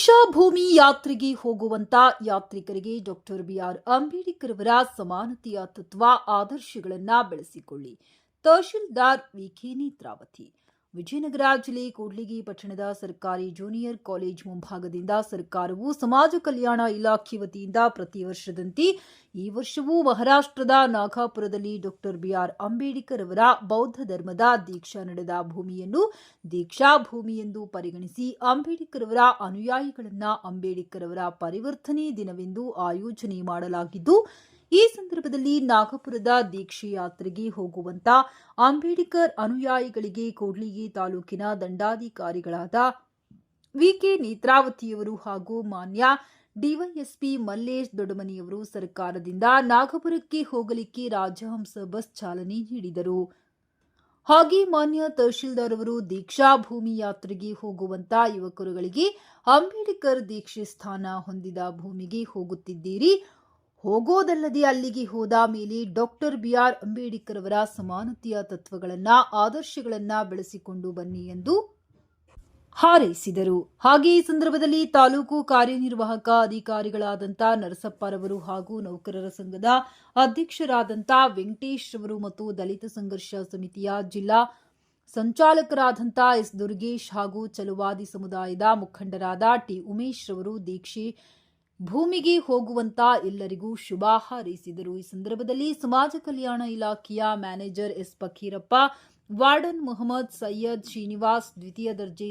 ದೀಕ್ಷಾ ಭೂಮಿ ಯಾತ್ರೆಗೆ ಹೋಗುವಂತ ಯಾತ್ರಿಕರಿಗೆ ಡಾಕ್ಟರ್ ಬಿಆರ್ ಅಂಬೇಡ್ಕರ್ ಅವರ ಸಮಾನತೆಯ ತತ್ವ, ಆದರ್ಶಗಳನ್ನ ಬೆಳೆಸಿಕೊಳ್ಳಿ. ತಹಶೀಲ್ದಾರ್ ವಿಖೆ ನೇತ್ರಾವತಿ. ವಿಜಯನಗರ, ಜಿಲ್ಲೆ ಕೂಡ್ಲಿಗಿ ಪಟ್ಟಣದ ಸರ್ಕಾರಿ ಜೂನಿಯರ್ ಕಾಲೇಜ್ ಮುಂಭಾಗದಿಂದ ಸರ್ಕಾರವು ಸಮಾಜ ಕಲ್ಯಾಣ ಇಲಾಖೆ ವತಿಯಿಂದ ಪ್ರತಿ ವರ್ಷದಂತೆ ಈ ವರ್ಷವೂ ಮಹಾರಾಷ್ಟ್ರದ ನಾಗಾಪುರದಲ್ಲಿ ಡಾಕ್ಟರ್ ಬಿಆರ್ ಅಂಬೇಡ್ಕರ್ ಅವರ ಬೌದ್ಧ ಧರ್ಮದ ದೀಕ್ಷಾ ನಡೆದ ಭೂಮಿಯನ್ನು ದೀಕ್ಷಾ ಭೂಮಿ ಎಂದು ಪರಿಗಣಿಸಿ ಅಂಬೇಡ್ಕರ್ ಅವರ ಅನುಯಾಯಿಗಳನ್ನು ಅಂಬೇಡ್ಕರ್ ಅವರ ಪರಿವರ್ತನೆ ದಿನವೆಂದು ಆಯೋಜನೆ ಮಾಡಲಾಗಿದ್ದು ಈ ಸಂದರ್ಭದಲ್ಲಿ ನಾಗಪುರದ ದೀಕ್ಷೆ ಯಾತ್ರೆಗೆ ಹೋಗುವಂತ ಅಂಬೇಡ್ಕರ್ ಅನುಯಾಯಿಗಳಿಗೆ ಕೂಡ್ಲಿಗಿ ತಾಲೂಕಿನ ದಂಡಾಧಿಕಾರಿಗಳಾದ ವಿಕೆ ನೇತ್ರಾವತಿಯವರು ಹಾಗೂ ಮಾನ್ಯ ಡಿವೈಎಸ್ಪಿ ಮಲ್ಲೇಶ್ ದೊಡಮನಿಯವರು ಸರ್ಕಾರದಿಂದ ನಾಗಪುರಕ್ಕೆ ಹೋಗಲಿಕ್ಕೆ ರಾಜಹಂಸ ಬಸ್ ಚಾಲನೆ ನೀಡಿದರು. ಹಾಗೆ ಮಾನ್ಯ ತಹಶೀಲ್ದಾರ್ ಅವರು ದೀಕ್ಷಾ ಭೂಮಿ ಯಾತ್ರೆಗೆ ಹೋಗುವಂತ ಯುವಕರುಗಳಿಗೆ ಅಂಬೇಡ್ಕರ್ ದೀಕ್ಷೆ ಸ್ಥಾನ ಹೊಂದಿದ ಭೂಮಿಗೆ ಹೋಗುತ್ತಿದ್ದೀರಿ. ಹೋಗೋದಲ್ಲದೆ ಅಲ್ಲಿಗೆ ಹೋದ ಮೇಲೆ ಡಾಕ್ಟರ್ ಬಿಆರ್ ಅಂಬೇಡ್ಕರ್ ಅವರ ಸಮಾನತೆಯ ತತ್ವಗಳನ್ನ, ಆದರ್ಶಗಳನ್ನ ಬೆಳೆಸಿಕೊಂಡು ಬನ್ನಿ ಎಂದು ಹಾರೈಸಿದರು. ಹಾಗೆ ಈ ಸಂದರ್ಭದಲ್ಲಿ ತಾಲೂಕು ಕಾರ್ಯನಿರ್ವಾಹಕ ಅಧಿಕಾರಿಗಳಾದಂಥ ನರಸಪ್ಪರವರು ಹಾಗೂ ನೌಕರರ ಸಂಘದ ಅಧ್ಯಕ್ಷರಾದಂಥ ವೆಂಕಟೇಶ್ ಅವರು ಮತ್ತು ದಲಿತ ಸಂಘರ್ಷ ಸಮಿತಿಯ ಜಿಲ್ಲಾ ಸಂಚಾಲಕರಾದಂಥ ಎಸ್. ದುರ್ಗೇಶ್ ಹಾಗೂ ಚಲುವಾದಿ ಸಮುದಾಯದ ಮುಖಂಡರಾದ ಟಿ. ಉಮೇಶ್ ರವರು ದೀಕ್ಷೆ ಭೂಮಿಗೆ ಹೋಗುವಂತ ಎಲ್ಲರಿಗೂ ಶುಭ ಹಾರೈಸಿದರು. ಈ ಸಂದರ್ಭದಲ್ಲಿ ಸಮಾಜ ಕಲ್ಯಾಣ ಇಲಾಖೆಯ manager S Fakeerappa, warden Mohammed Syed Srinivas, ದ್ವಿತೀಯ ದರ್ಜೆ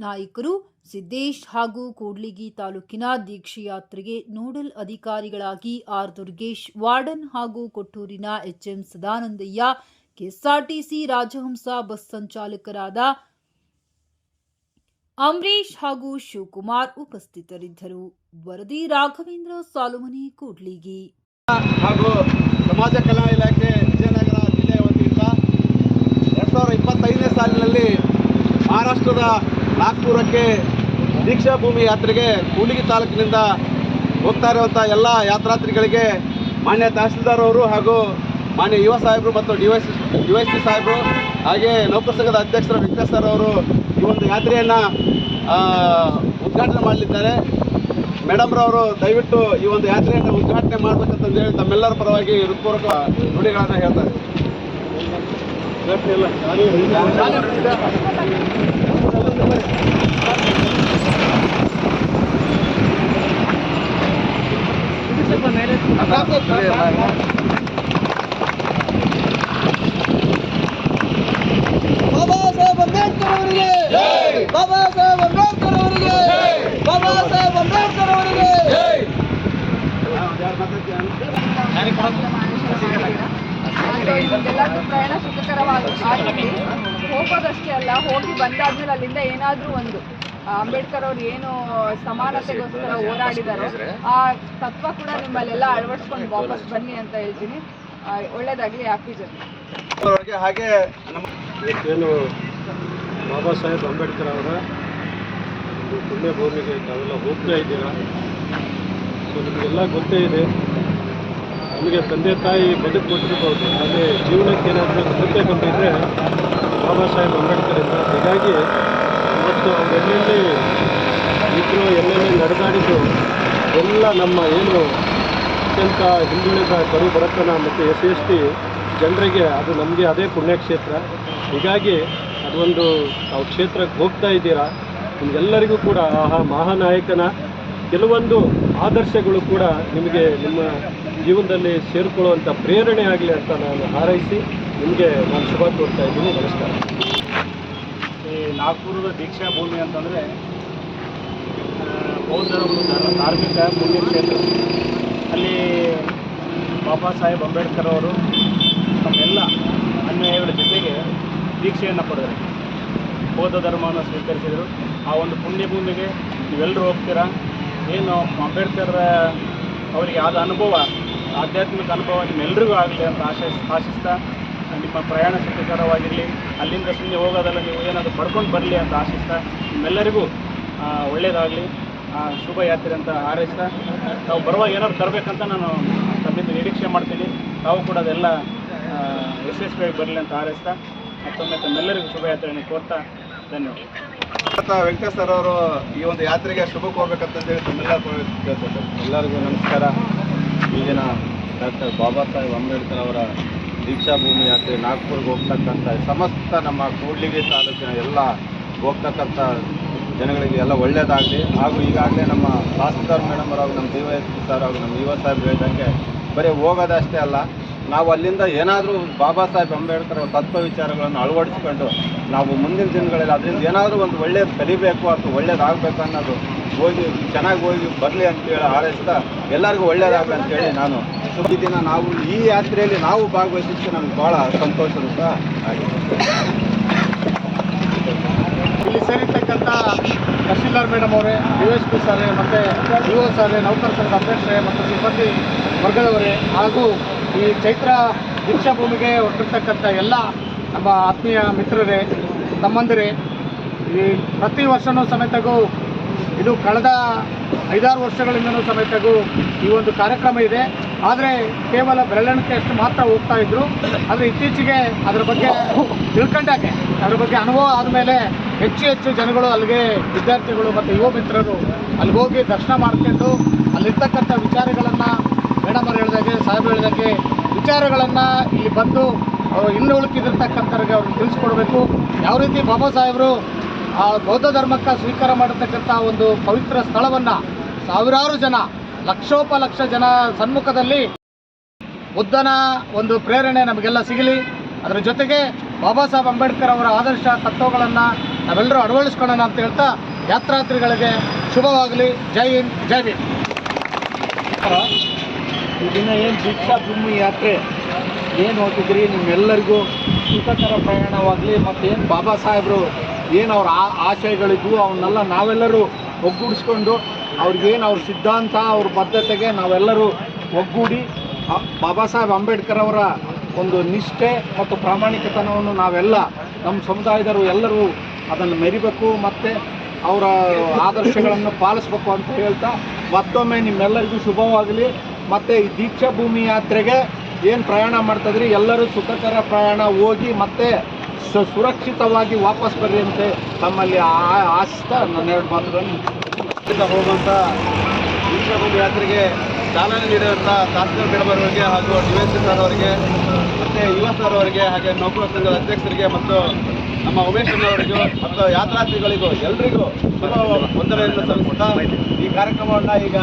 ನಾಯಕರು, ಸಿದ್ದೇಶ್ ಹಾಗೂ ಕೂಡ್ಲಿಗಿ ತಾಲೂಕಿನ ದೀಕ್ಷೆಯಾತ್ರೆಗೆ ನೋಡಲ್ ಅಧಿಕಾರಿಗಳಾಗಿ ಆರ್ ದುರ್ಗೇಶ್, ವಾರ್ಡನ್ ಹಾಗೂ ಕೊಟ್ಟೂರಿನ HM Sadanandaiah, KSRTC Rajahamsa bus ಸಂಚಾಲಕರಾದ ಅಂಬರೀಶ್ ಹಾಗೂ ಶಿವಕುಮಾರ್ ಉಪಸ್ಥಿತರಿದ್ದರು. ವರದಿ ರಾಘವೇಂದ್ರ ಸಾಲುಮನಿ ಕೂಡ್ಲಿಗಿ. ಹಾಗೂ ಸಮಾಜ ಕಲಾ ಇಲಾಖೆ ವಿಜಯನಗರ ಜಿಲ್ಲೆಯ ವತಿಯಿಂದ ಎರಡು ಸಾವಿರದ ಇಪ್ಪತ್ತೈದನೇ ಸಾಲಿನಲ್ಲಿ ಮಹಾರಾಷ್ಟ್ರದ ನಾಗ್ಪುರಕ್ಕೆ ದೀಕ್ಷಾ ಭೂಮಿ ಯಾತ್ರೆಗೆ ಕೂಡ್ಲಿಗಿ ತಾಲೂಕಿನಿಂದ ಹೋಗ್ತಾ ಇರುವಂಥ ಎಲ್ಲ ಯಾತ್ರಾರ್ಥಿಗಳಿಗೆ ಮಾನ್ಯ ತಹಸೀಲ್ದಾರ್ ಅವರು ಹಾಗೂ ಮಾನ್ಯ ಯುವ ಸಾಹೇಬರು ಮತ್ತು D Y D Y C ಸಾಹೇಬರು ಹಾಗೆ ನೌಕರ ಸಂಘದ ಅಧ್ಯಕ್ಷರ ವೆಂಕಟೇಶ್ ಸರ್ ಅವರು ಈ ಒಂದು ಯಾತ್ರೆಯನ್ನು ಉದ್ಘಾಟನೆ ಮಾಡಲಿದ್ದಾರೆ. ಮೇಡಮ್ರವರು ದಯವಿಟ್ಟು ಈ ಒಂದು ಯಾತ್ರೆಯನ್ನು ಉದ್ಘಾಟನೆ ಮಾಡಬೇಕಂತಂದು ಹೇಳಿ ತಮ್ಮೆಲ್ಲರ ಪರವಾಗಿ ಹೃತ್ಪೂರ್ವಕ ನುಡಿಗಳನ್ನು ಹೇಳ್ತಾರೆ. ಬಾಬಾ ಸಾಹೇಬ್ ಅಂಬೇಡ್ಕರ್ ಅವರಿಗೆ ಬಾಬಾ ಸಾಹೇಬ್ ಅಂಬೇಡ್ಕರ್ ಅವರಿಗೆ ಬಾಬಾ ಸಾಹೇಬ್ ಅಂಬೇಡ್ಕರ್ ಅವರಿಗೆ ಎಲ್ಲರಿಗೂ ಪ್ರಯಾಣ ಸುಖಕರವಾಗಿ ಹೋಗೋದಷ್ಟೇ ಅಲ್ಲ ಹೋಗಿ ಬಂದಾದ್ಮೇಲೆ ಅಲ್ಲಿಂದ ಏನಾದರೂ ಒಂದು ಅಂಬೇಡ್ಕರ್ ಅವ್ರು ಏನು ಸಮಾನತೆಗೋಸ್ಕರ ಹೋರಾಡಿದಾರೋ ಆ ತತ್ವ ಕೂಡ ನಿಮ್ಮಲ್ಲೆಲ್ಲ ಅಳವಡಿಸ್ಕೊಂಡು ವಾಪಸ್ ಬನ್ನಿ ಅಂತ ಹೇಳ್ತೀನಿ ಒಳ್ಳೇದಾಗಲಿ ಹ್ಯಾಪಿ ಜರ್ನಿ ಹಾಗೆ ಏನು ಬಾಬಾ ಸಾಹೇಬ್ ಅಂಬೇಡ್ಕರ್ ಅವರ ಒಂದು ಪುಣ್ಯ ಭೂಮಿಗೆ ತಾವೆಲ್ಲ ಹೋಗ್ತಾ ಇದ್ದೀರಾ? ಸೊ ನಿಮಗೆಲ್ಲ ಗೊತ್ತೇ ಇದೆ. ನಮಗೆ ತಂದೆ ತಾಯಿ ಬದುಕು ಕೊಟ್ಟಿರ್ಬೋದು ಆದರೆ ಜೀವನಕ್ಕೆ ಏನಾದರೂ ಸಮಸ್ಯೆ ಬಂದಿದ್ದರೆ ಬಾಬಾ ಸಾಹೇಬ್ ಅಂಬೇಡ್ಕರ್ ಇದ್ದ ಹೀಗಾಗಿ ಇವತ್ತು ಎಲ್ಲೆಲ್ಲಿ ಇದ್ರು ಎಲ್ಲೆಲ್ಲಿ ನಡೆದಾಡಿದ್ದು ಎಲ್ಲ ನಮ್ಮ ಏನು ಅತ್ಯಂತ ಹಿಂದುಳಿದ ಕರು ಬಡತನ ಮತ್ತು ಎಸ್ ಎಸ್ ಟಿ ಜನರಿಗೆ ಅದು ನಮಗೆ ಅದೇ ಪುಣ್ಯಕ್ಷೇತ್ರ. ಹೀಗಾಗಿ ಅದೊಂದು ನಾವು ಕ್ಷೇತ್ರಕ್ಕೆ ಹೋಗ್ತಾ ಇದ್ದೀರಾ. ನಿಮಗೆಲ್ಲರಿಗೂ ಕೂಡ ಆ ಮಹಾನಾಯಕನ ಕೆಲವೊಂದು ಆದರ್ಶಗಳು ಕೂಡ ನಿಮಗೆ ನಿಮ್ಮ ಜೀವನದಲ್ಲಿ ಸೇರಿಕೊಳ್ಳುವಂಥ ಪ್ರೇರಣೆ ಆಗಲಿ ಅಂತ ನಾನು ಹಾರೈಸಿ ನಿಮಗೆ ನಾನು ಶುಭ ಕೋರ್ತಾ ಇದ್ದೀನಿ. ನಮಸ್ಕಾರ. ಈ ನಾಗ್ಪುರದ ದೀಕ್ಷಾ ಭೂಮಿ ಅಂತಂದರೆ ಬೌದ್ಧರ ಒಂದು ಧಾರ್- ಧಾರ್ಮಿಕ ಪುಣ್ಯಕ್ಷೇತ್ರ ಅಲ್ಲಿ ಬಾಬಾ ಸಾಹೇಬ್ ಅಂಬೇಡ್ಕರ್ ಅವರು ತಮ್ಮೆಲ್ಲ ಅನ್ಯಾಯಗಳ ಜೊತೆಗೆ ದೀಕ್ಷೆಯನ್ನು ಪಡೆದರು. ಬೌದ್ಧ ಧರ್ಮವನ್ನು ಸ್ವೀಕರಿಸಿದರು. ಆ ಒಂದು ಪುಣ್ಯ ಭೂಮಿಗೆ ನೀವೆಲ್ಲರೂ ಹೋಗ್ತೀರಾ? ಏನು ಅಂಬೇಡ್ಕರ್ ಅವರಿಗೆ ಆದ ಅನುಭವ, ಆಧ್ಯಾತ್ಮಿಕ ಅನುಭವ ನಿಮ್ಮೆಲ್ಲರಿಗೂ ಆಗಲಿ ಅಂತ ಆಶಿಸ್ ಆಶಿಸ್ತಾ, ನಿಮ್ಮ ಪ್ರಯಾಣ ಸುಖಕರವಾಗಿರಲಿ ಅಲ್ಲಿಂದ ಸುಮ್ಮನೆ ಹೋಗೋದಲ್ಲ, ನೀವು ಏನಾದರೂ ಪಡ್ಕೊಂಡು ಬರಲಿ ಅಂತ ಆಶಿಸ್ತಾ, ನಿಮ್ಮೆಲ್ಲರಿಗೂ ಒಳ್ಳೆಯದಾಗಲಿ ಶುಭ ಯಾತ್ರೆ ಅಂತ ಹಾರೈಸ್ತಾ, ತಾವು ಬರುವಾಗ ಏನಾದ್ರು ತರಬೇಕಂತ ನಾನು ತಮ್ಮಿಂದ ನಿರೀಕ್ಷೆ ಮಾಡ್ತೀನಿ. ತಾವು ಕೂಡ ಅದೆಲ್ಲ ಯಶಸ್ವಿಯಾಗಿ ಬರಲಿ ಅಂತ ಹಾರೈಸ್ತಾ, ಮತ್ತೊಮ್ಮೆ ತಮ್ಮೆಲ್ಲರಿಗೂ ಶುಭಯಾತ್ರೆಯನ್ನು ಕೋರ್ತಾ ಧನ್ಯವಾದ ವೆಂಕಟೇಶ್ ಸರ್ ಅವರು ಈ ಒಂದು ಯಾತ್ರೆಗೆ ಶುಭ ಕೋರ್ಬೇಕಂತಂದೇಳಿ ತಮ್ಮೆಲ್ಲ ಕೇಳ್ತಾರೆ ಎಲ್ಲರಿಗೂ ನಮಸ್ಕಾರ. ಈಗಿನ ಡಾಕ್ಟರ್ ಬಾಬಾ ಸಾಹೇಬ್ ಅಂಬೇಡ್ಕರ್ ಅವರ ದೀಕ್ಷಾ ಭೂಮಿ ಯಾತ್ರೆ ನಾಗ್ಪುರ್ಗೆ ಹೋಗ್ತಕ್ಕಂಥ ಸಮಸ್ತ ನಮ್ಮ ಕೂಡ್ಲಿಗಿ ತಾಲೂಕಿನ ಎಲ್ಲ ಹೋಗ್ತಕ್ಕಂಥ ಜನಗಳಿಗೆ ಎಲ್ಲ ಒಳ್ಳೆಯದಾಗಲಿ ಹಾಗೂ ಈಗಾಗಲೇ ನಮ್ಮ ತಹಸೀಲ್ದಾರ್ ಮೇಡಮ್ ಅವರು, ನಮ್ಮ ಡಿ ವೈ ಸರ್ ಹಾಗೂ ನಮ್ಮ ಯುವ ಸಾಹೇಬ್ ಹೇಳಿದಂಗೆ ಬರೀ ಹೋಗೋದಷ್ಟೇ ಅಲ್ಲ ನಾವು ಅಲ್ಲಿಂದ ಏನಾದರೂ ಬಾಬಾ ಸಾಹೇಬ್ ಅಂಬೇಡ್ಕರ್ ತತ್ವ ವಿಚಾರಗಳನ್ನು ಅಳವಡಿಸ್ಕೊಂಡು ನಾವು ಮುಂದಿನ ದಿನಗಳಲ್ಲಿ ಅದರಿಂದ ಏನಾದರೂ ಒಂದು ಒಳ್ಳೇದು ಕಲಿಬೇಕು ಅಥವಾ ಒಳ್ಳೇದಾಗಬೇಕು ಅನ್ನೋದು ಹೋಗಿ ಚೆನ್ನಾಗಿ ಹೋಗಿ ಬರಲಿ ಅಂತೇಳಿ ಹಾರೈಸ್ತಾ ಎಲ್ಲರಿಗೂ ಒಳ್ಳೇದಾಗಲಿ ಅಂತೇಳಿ ನಾನು ಈ ದಿನ ನಾವು ಈ ಯಾತ್ರೆಯಲ್ಲಿ ನಾವು ಭಾಗವಹಿಸಿದ್ದು ನಮ್ಗೆ ಭಾಳ ಸಂತೋಷ ಸಹ ಆಗಿದೆ. ಇಲ್ಲಿ ಸೇರಿರ್ತಕ್ಕಂಥ ತಹಶೀಲ್ದಾರ್ ಮೇಡಮ್ ಅವರೇ ಯು ಎಸ್ ಪಿ ಸರ್, ಮತ್ತು ಯು ಸರ್, ನೌಕರ ಸಂಘದ ಅಧ್ಯಕ್ಷರೇ, ಮತ್ತು ಸಿಬ್ಬಂದಿ ವರ್ಗದವರೇ, ಹಾಗೂ ಈ ಚೈತ್ರ ದೀಕ್ಷಾ ಭೂಮಿಗೆ ಹೊರಟಿರ್ತಕ್ಕಂಥ ಎಲ್ಲ ನಮ್ಮ ಆತ್ಮೀಯ ಮಿತ್ರರೇ, ತಮ್ಮಂದಿರೇ, ಈ ಪ್ರತಿ ವರ್ಷವೂ ಸಮೇತಗೂ, ಇದು ಕಳೆದ ಐದಾರು ವರ್ಷಗಳಿಂದನೂ ಸಮೇತಗೂ ಈ ಒಂದು ಕಾರ್ಯಕ್ರಮ ಇದೆ. ಆದರೆ ಕೇವಲ ಬೆರಳೆಣಿಕೆಯಷ್ಟು ಮಾತ್ರ ಹೋಗ್ತಾ ಇದ್ರು. ಆದರೆ ಇತ್ತೀಚೆಗೆ ಅದರ ಬಗ್ಗೆ ತಿಳ್ಕೊಂಡಾಗೆ, ಅದರ ಬಗ್ಗೆ ಅನುಭವ ಆದಮೇಲೆ ಹೆಚ್ಚು ಹೆಚ್ಚು ಜನಗಳು ಅಲ್ಲಿಗೆ ವಿದ್ಯಾರ್ಥಿಗಳು ಮತ್ತು ಯುವ ಮಿತ್ರರು ಅಲ್ಲಿಗೆ ಹೋಗಿ ದರ್ಶನ ಮಾಡ್ಕೊಂಡು ಅಲ್ಲಿರ್ತಕ್ಕಂಥ ವಿಚಾರಗಳನ್ನು ಮೇಡಮ್ ಅವ್ರು ಹೇಳಿದಾಗೆ ಸಾಹೇಬ್ ಹೇಳಿದಾಗೆ ವಿಚಾರಗಳನ್ನು ಇಲ್ಲಿ ಬಂದು ಅವರು ಇನ್ನು ಉಳುಕಿದಿರ್ತಕ್ಕಂಥವ್ರಿಗೆ ಅವ್ರಿಗೆ ತಿಳಿಸ್ಕೊಡ್ಬೇಕು. ಯಾವ ರೀತಿ ಬಾಬಾ ಸಾಹೇಬರು ಆ ಬೌದ್ಧ ಧರ್ಮಕ್ಕೆ ಸ್ವೀಕಾರ ಮಾಡತಕ್ಕಂಥ ಒಂದು ಪವಿತ್ರ ಸ್ಥಳವನ್ನು ಸಾವಿರಾರು ಜನ, ಲಕ್ಷೋಪಲಕ್ಷ ಜನ ಸನ್ಮುಖದಲ್ಲಿ ಬುದ್ಧನ ಒಂದು ಪ್ರೇರಣೆ ನಮಗೆಲ್ಲ ಸಿಗಲಿ. ಅದರ ಜೊತೆಗೆ ಬಾಬಾ ಸಾಹೇಬ್ ಅಂಬೇಡ್ಕರ್ ಅವರ ಆದರ್ಶ ತತ್ವಗಳನ್ನು ನಾವೆಲ್ಲರೂ ಅಳವಡಿಸ್ಕೊಳ್ಳೋಣ ಅಂತ ಹೇಳ್ತಾ ಯಾತ್ರಾರ್ಥಿಗಳಿಗೆ ಶುಭವಾಗಲಿ. ಜೈ ಹಿಂದ್, ಜೈ ಭೀಮ್. ದಿನ ಏನು ಬಿಟ್ಟ ಭೂಮಿ ಯಾತ್ರೆ? ಏನು ಹೋಗಿದ್ರಿ ನಿಮ್ಮೆಲ್ಲರಿಗೂ? ಸುಖಕರ ಪ್ರಯಾಣವಾಗಲಿ ಮತ್ತೇನು ಬಾಬಾ ಸಾಹೇಬರು ಏನು ಅವ್ರ ಆ ಆಶಯಗಳಿದ್ವು, ಅವನ್ನೆಲ್ಲ ನಾವೆಲ್ಲರೂ ಒಗ್ಗೂಡಿಸ್ಕೊಂಡು ಅವ್ರಿಗೇನು ಅವ್ರ ಸಿದ್ಧಾಂತ, ಅವ್ರ ಬದ್ಧತೆಗೆ ನಾವೆಲ್ಲರೂ ಒಗ್ಗೂಡಿ ಬಾಬಾ ಸಾಹೇಬ್ ಅಂಬೇಡ್ಕರ್ ಅವರ ಒಂದು ನಿಷ್ಠೆ ಮತ್ತು ಪ್ರಾಮಾಣಿಕತನವನ್ನು ನಾವೆಲ್ಲ ನಮ್ಮ ಸಮುದಾಯದವರು ಎಲ್ಲರೂ ಅದನ್ನು ಮೆರಿಬೇಕು, ಮತ್ತು ಅವರ ಆದರ್ಶಗಳನ್ನು ಪಾಲಿಸ್ಬೇಕು ಅಂತ ಹೇಳ್ತಾ ಮತ್ತೊಮ್ಮೆ ನಿಮ್ಮೆಲ್ಲರಿಗೂ ಶುಭವಾಗಲಿ. ಮತ್ತು ಈ ದೀಕ್ಷಾ ಭೂಮಿ ಯಾತ್ರೆಗೆ ಏನು ಪ್ರಯಾಣ ಮಾಡ್ತಾಯಿದ್ರಿ ಎಲ್ಲರೂ ಸುಖಕರ ಪ್ರಯಾಣ ಹೋಗಿ ಮತ್ತೆ ಸುರಕ್ಷಿತವಾಗಿ ವಾಪಸ್ ಬರ್ರಿ ಅಂತ ತಮ್ಮಲ್ಲಿ ಆ- ಆಶಿಸ್ತಾ ನನ್ನ ಎರಡು ಮಾತುಗಳನ್ನು ಹೋಗುವಂಥ ದೀಕ್ಷಾ ಭೂಮಿ ಯಾತ್ರೆಗೆ ಚಾಲನೆ ನೀಡುವಂಥ ತಹಸೀಲ್ದಾರ್ ಬೆಳವರವರಿಗೆ ಹಾಗೂ ಡಿ ಸರ್ ಅವರಿಗೆ, ಮತ್ತು ಯುವ ಸರ್ ಅವರಿಗೆ, ಹಾಗೆ ನೌಕರ ಸಂಘದ ಅಧ್ಯಕ್ಷರಿಗೆ ಮತ್ತು ನಮ್ಮ ಉಮೇಶ್ ಅವರಿಗೂ ಮತ್ತು ಯಾತ್ರಾರ್ಥಿಗಳಿಗೂ ಎಲ್ರಿಗೂ ಶುಭ ವಂದನೆಯನ್ನು ಸಲ್ಲಿಸುತ್ತಾ ಈ ಕಾರ್ಯಕ್ರಮವನ್ನು ಈಗ